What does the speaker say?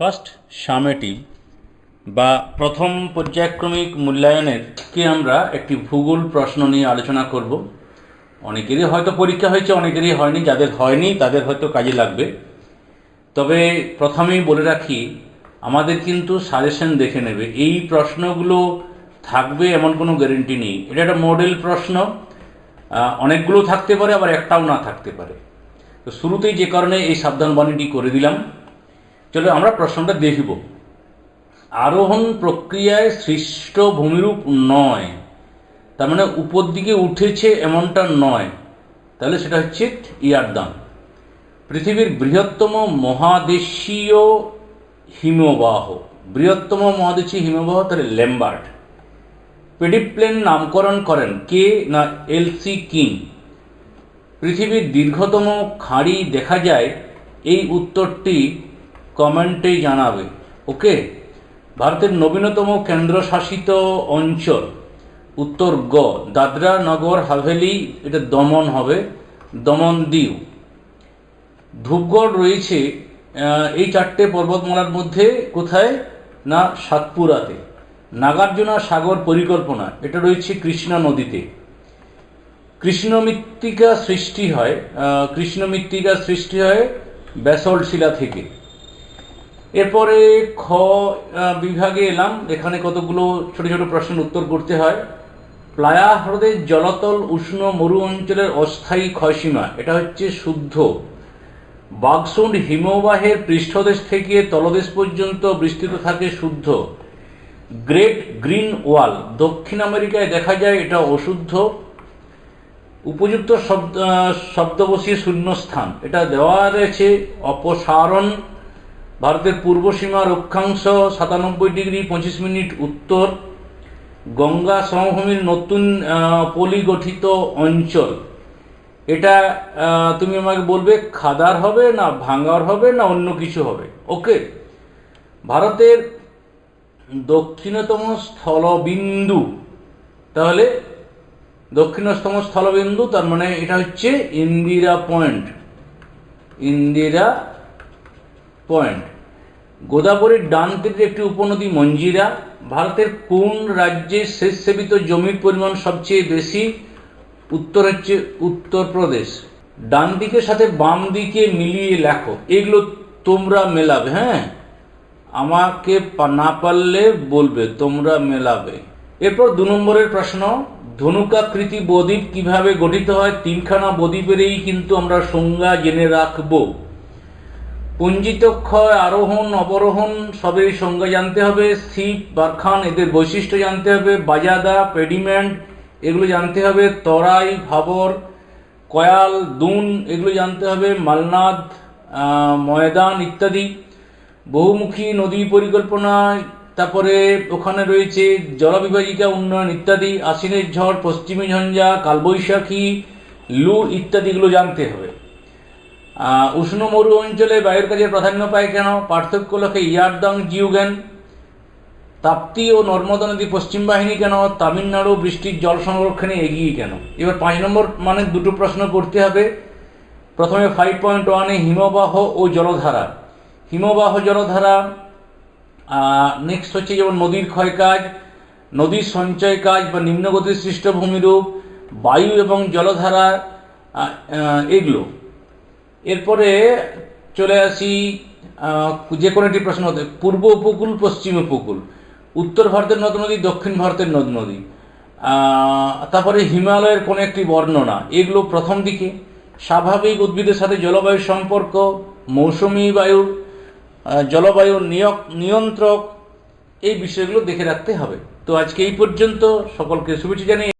First summative বা প্রথম পর্যায়ক্রমিক মূল্যায়নের কে আমরা একটি ভূগোল প্রশ্ন নিয়ে আলোচনা করব। অনেকেরই হয়তো পরীক্ষা হয়েছে, অনেকেরই হয়নি। যাদের হয়নি, তাদের হয়তো কাজে লাগবে। তবে প্রথমেই বলে রাখি, আমাদের কিন্তু সাজেশন দেখে নেবে, এই প্রশ্নগুলো থাকবে এমন কোনো গ্যারেন্টি নেই। এটা একটা মডেল প্রশ্ন অনেকগুলো থাকতে পারে, আবার একটাও না থাকতে পারে। তো শুরুতেই যে কারণে এই সাবধানবাণীটি করে দিলাম। চলো আমরা প্রশ্নটা দেখব। আরোহণ প্রক্রিয়ায় সৃষ্ট ভূমিরূপ নয়। তার মানে উপর দিকে উঠেছে এমনটা নয়। তাহলে সেটা হচ্ছে ইয়ারদান। পৃথিবীর বৃহত্তম মহাদেশীয় হিমবাহ। বৃহত্তম মহাদেশীয় হিমবাহ তাহলে ল্যাম্বার্ট পেডিপ্লেন নামকরণ করেন কে না এলসি কিং? পৃথিবীর দীর্ঘতম খাঁড়ি দেখা যায়, এই উত্তরটি কমেন্টেই জানাবে ওকে ভারতের নবীনতম কেন্দ্রশাসিত অঞ্চল, উত্তর গ, দাদরা নগর হাভেলি, এটা দমন হবে, দমন দিউ। ধূপগড় রয়েছে এই চারটে পর্বতমালার মধ্যে কোথায়? না, সাতপুরাতে। নাগার্জুনা সাগর পরিকল্পনা, এটা রয়েছে কৃষ্ণা নদীতে। কৃষ্ণ মৃত্তিকা সৃষ্টি হয় কৃষ্ণ মৃত্তিকা সৃষ্টি হয় ব্যাসল্ট শিলা থেকে। এরপরে খ বিভাগে এলাম। এখানে কতগুলো ছোট ছোট প্রশ্নের উত্তর করতে হয়। প্লায়া হ্রদের জলতল উষ্ণ মরু অঞ্চলের অস্থায়ী ক্ষয়সীমা, এটা হচ্ছে শুদ্ধ। বাগসুন্ড হিমবাহের পৃষ্ঠদেশ থেকে তলদেশ পর্যন্ত বিস্তৃত থাকে শুদ্ধ। গ্রেট গ্রিন ওয়াল, দক্ষিণ আমেরিকায় দেখা যায় এটা অশুদ্ধ। উপযুক্ত শব্দ শব্দবশী শূন্যস্থান, এটা দেওয়া রয়েছে অপসারণ। ভারতের পূর্ব সীমা রক্ষাংশ সাতানব্বই ডিগ্রি পঁচিশ মিনিট উত্তর, গঙ্গা সমভূমির নতুন পলিগঠিত অঞ্চল। এটা তুমি আমাকে বলবে খাদার হবে না ভাঙ্গার হবে না অন্য কিছু হবে? ওকে ভারতের দক্ষিণতম স্থলবিন্দু, তাহলে দক্ষিণতম স্থলবিন্দু, তার মানে এটা হচ্ছে ইন্দিরা পয়েন্ট। ইন্দিরা পয়েন্ট। গোদাবরীর ডান তীরের একটি উপনদী মঞ্জিরা, ভারতের কোন রাজ্যে শেষ সেবিত জমির পরিমাণ সবচেয়ে বেশি? উত্তর হচ্ছে উত্তরপ্রদেশ। ডান দিকের সাথে বাম দিকে মিলিয়ে লেখো। এগুলো তোমরা মেলাবে হ্যাঁ? আমাকে না পারলে বলবে, তোমরা মেলাবে। এরপর দু নম্বরের প্রশ্ন, ধনুকাকৃতি বদ্বীপ কীভাবে গঠিত হয়? তিনখানা বদ্বীপেরই কিন্তু আমরা সংজ্ঞা জেনে রাখব। পুঞ্জিত ক্ষয়, আরোহণ, অবরোহণ সবের সঙ্গে জানতে হবে। সিপ বারখান, এদের বৈশিষ্ট্য জানতে হবে। বাজাদা, পেডিমেন্ট, এগুলো জানতে হবে। তরাই, ভাবর, কয়াল, দুন, এগুলো জানতে হবে। মালনাদ ময়দান ইত্যাদি। বহুমুখী নদী পরিকল্পনা, তারপরে ওখানে রয়েছে জলবিভাজিকা উন্নয়ন ইত্যাদি, আশ্বিনের ঝড়, পশ্চিমী ঝঞ্ঝা, কালবৈশাখী, লু ইত্যাদিগুলো জানতে হবে। উষ্ণ মরু অঞ্চলে বায়ুর কাজের প্রাধান্য পায় কেন? পার্থক্য লক্ষ্যে ইয়ারদাং, জিউগেন, তাপ্তি ও নর্মদা নদী পশ্চিম বাহিনী কেন? তামিলনাড়ু বৃষ্টির জল সংরক্ষণে এগিয়ে কেন? এবার পাঁচ নম্বর মানে দুটো প্রশ্ন করতে হবে। প্রথমে ফাইভ পয়েন্ট ওয়ানে হিমবাহ ও জলধারা। হিমবাহ, জলধারা নেক্সট হচ্ছে যেমন নদীর ক্ষয় কাজ নদীর সঞ্চয় কাজ বা নিম্নগতির সৃষ্ট ভূমিরূপ বায়ু এবং জলধারা এগুলো। এরপরে চলে আসি যে কোনো একটি প্রশ্ন হতে পূর্ব উপকূল পশ্চিম উপকূল উত্তর ভারতের নদ নদী দক্ষিণ ভারতের নদ নদী তারপরে হিমালয়ের কোনো একটি বর্ণনা এগুলো প্রথম দিকে স্বাভাবিক উদ্ভিদের সাথে জলবায়ুর সম্পর্ক মৌসুমি বায়ুর আহ, জলবায়ুর নিয়ক নিয়ন্ত্রক এই বিষয়গুলো দেখে রাখতে হবে। তো আজকে এই পর্যন্ত সকলকে শুভেচ্ছা জানিয়ে